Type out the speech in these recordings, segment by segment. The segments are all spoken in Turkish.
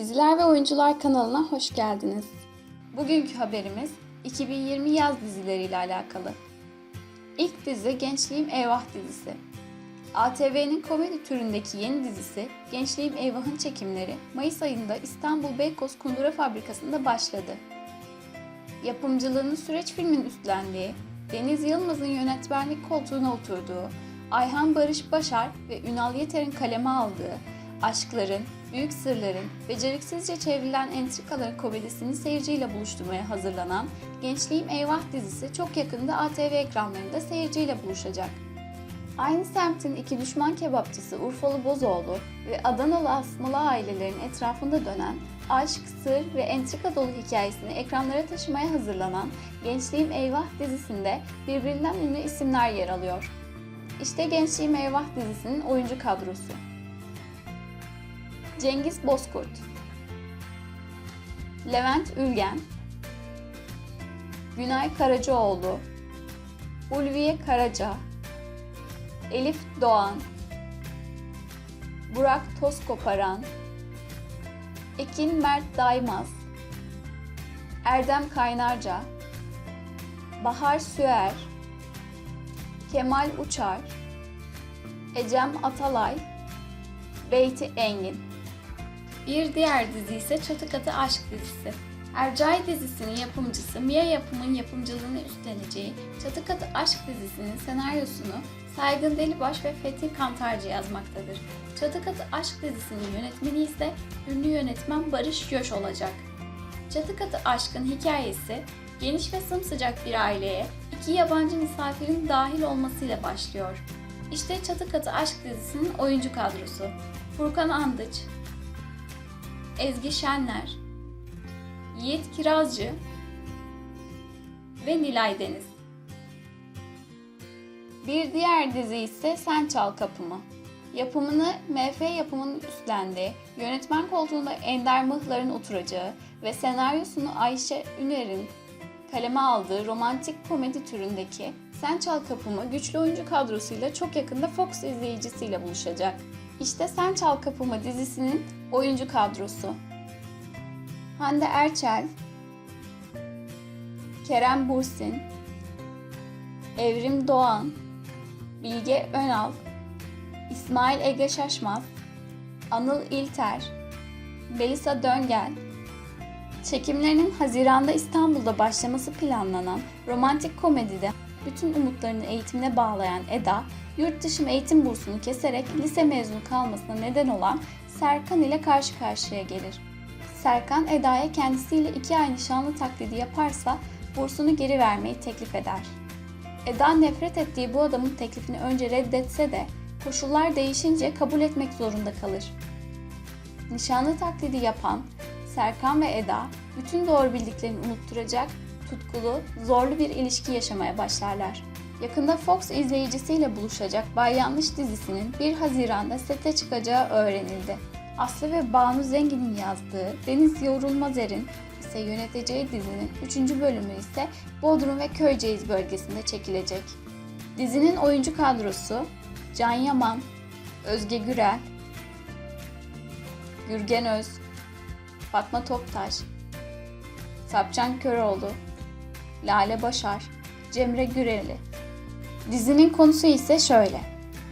Diziler ve Oyuncular kanalına hoş geldiniz. Bugünkü haberimiz 2020 yaz dizileriyle alakalı. İlk dizi Gençliğim Eyvah dizisi. ATV'nin komedi türündeki yeni dizisi Gençliğim Eyvah'ın çekimleri Mayıs ayında İstanbul Beykoz Kundura Fabrikası'nda başladı. Yapımcılığını süreç filmin üstlendiği, Deniz Yılmaz'ın yönetmenlik koltuğuna oturduğu, Ayhan Barış Başar ve Ünal Yeter'in kaleme aldığı, aşkların, büyük sırların, beceriksizce çevrilen entrikaların komedisini seyirciyle buluşturmaya hazırlanan Gençliğim Eyvah dizisi çok yakında ATV ekranlarında seyirciyle buluşacak. Aynı semtin iki düşman kebapçısı Urfalı Bozoğlu ve Adanalı Asmalı ailelerin etrafında dönen aşk, sır ve entrika dolu hikayesini ekranlara taşımaya hazırlanan Gençliğim Eyvah dizisinde birbirinden ünlü isimler yer alıyor. İşte Gençliğim Eyvah dizisinin oyuncu kadrosu. Cengiz Bozkurt Levent Ülgen Günay Karacaoğlu Ulviye Karaca Elif Doğan Burak Tozkoparan Ekin Mert Daymaz Erdem Kaynarca Bahar Süer Kemal Uçar Ecem Atalay Beyti Engin bir diğer dizi ise Çatı Katı Aşk dizisi. Ercai dizisinin yapımcısı Mia Yapım'ın yapımcılığını üstleneceği Çatı Katı Aşk dizisinin senaryosunu Saygın Delibaş ve Fethi Kantarcı yazmaktadır. Çatı Katı Aşk dizisinin yönetmeni ise ünlü yönetmen Barış Yoş olacak. Çatı Katı Aşk'ın hikayesi geniş ve sımsıcak bir aileye iki yabancı misafirin dahil olmasıyla başlıyor. İşte Çatı Katı Aşk dizisinin oyuncu kadrosu. Furkan Andıç, Ezgi Şenler, Yiğit Kirazcı ve Nilay Deniz. Bir diğer dizi ise Sen Çal Kapımı. Yapımını MF yapımının üstlendiği, yönetmen koltuğunda Ender Mıhlar'ın oturacağı ve senaryosunu Ayşe Üner'in kaleme aldığı romantik komedi türündeki Sen Çal Kapımı güçlü oyuncu kadrosuyla çok yakında Fox izleyicisiyle buluşacak. İşte Sen Çal Kapımı dizisinin oyuncu kadrosu. Hande Erçel, Kerem Bursin, Evrim Doğan, Bilge Önal, İsmail Ege Şaşmaz, Anıl İlter, Belisa Döngel, çekimlerinin Haziran'da İstanbul'da başlaması planlanan romantik komedide bütün umutlarını eğitimine bağlayan Eda, yurt dışı eğitim bursunu keserek lise mezunu kalmasına neden olan Serkan ile karşı karşıya gelir. Serkan Eda'ya kendisiyle iki ay nişanlı taklidi yaparsa bursunu geri vermeyi teklif eder. Eda nefret ettiği bu adamın teklifini önce reddetse de koşullar değişince kabul etmek zorunda kalır. Nişanlı taklidi yapan Serkan ve Eda bütün doğru bildiklerini unutturacak, tutkulu, zorlu bir ilişki yaşamaya başlarlar. Yakında Fox izleyicisiyle buluşacak Bay Yanlış dizisinin 1 Haziran'da sete çıkacağı öğrenildi. Aslı ve Banu Zengin'in yazdığı Deniz Yorulmazer'in ise yöneteceği dizinin 3. bölümü ise Bodrum ve Köyceğiz bölgesinde çekilecek. Dizinin oyuncu kadrosu Can Yaman, Özge Gürel, Gürgen Öz, Fatma Toptaş, Sapcan Köroğlu, Lale Başar, Cemre Güreli. Dizinin konusu ise şöyle.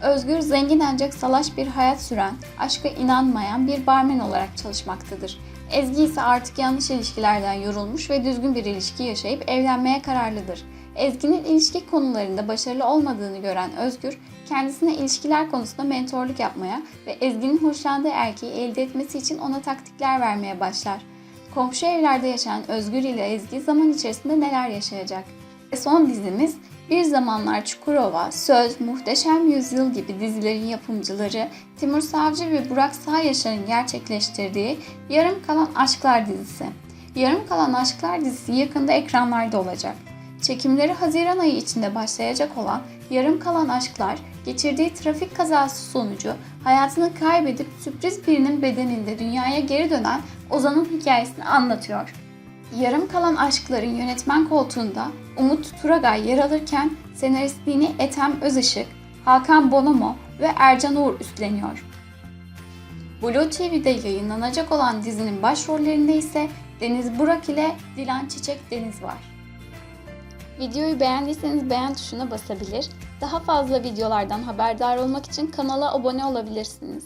Özgür zengin ancak salaş bir hayat süren, aşka inanmayan bir barmen olarak çalışmaktadır. Ezgi ise artık yanlış ilişkilerden yorulmuş ve düzgün bir ilişki yaşayıp evlenmeye kararlıdır. Ezgi'nin ilişki konularında başarılı olmadığını gören Özgür, kendisine ilişkiler konusunda mentorluk yapmaya ve Ezgi'nin hoşlandığı erkeği elde etmesi için ona taktikler vermeye başlar. Komşu evlerde yaşayan Özgür ile Ezgi zaman içerisinde neler yaşayacak? Ve son dizimiz Bir Zamanlar Çukurova, Söz, Muhteşem Yüzyıl gibi dizilerin yapımcıları Timur Savcı ve Burak Sağyaşar'ın gerçekleştirdiği Yarım Kalan Aşklar dizisi. Yarım Kalan Aşklar dizisi yakında ekranlarda olacak. Çekimleri Haziran ayı içinde başlayacak olan Yarım Kalan Aşklar, geçirdiği trafik kazası sonucu hayatını kaybedip sürpriz birinin bedeninde dünyaya geri dönen Ozan'ın hikayesini anlatıyor. Yarım kalan aşkların yönetmen koltuğunda Umut Turagay yer alırken senaristliğini Ethem Özışık, Hakan Bonomo ve Ercan Uğur üstleniyor. Blue TV'de yayınlanacak olan dizinin başrollerinde ise Deniz Burak ile Dilan Çiçek Deniz var. Videoyu beğendiyseniz beğen tuşuna basabilir, daha fazla videolardan haberdar olmak için kanala abone olabilirsiniz.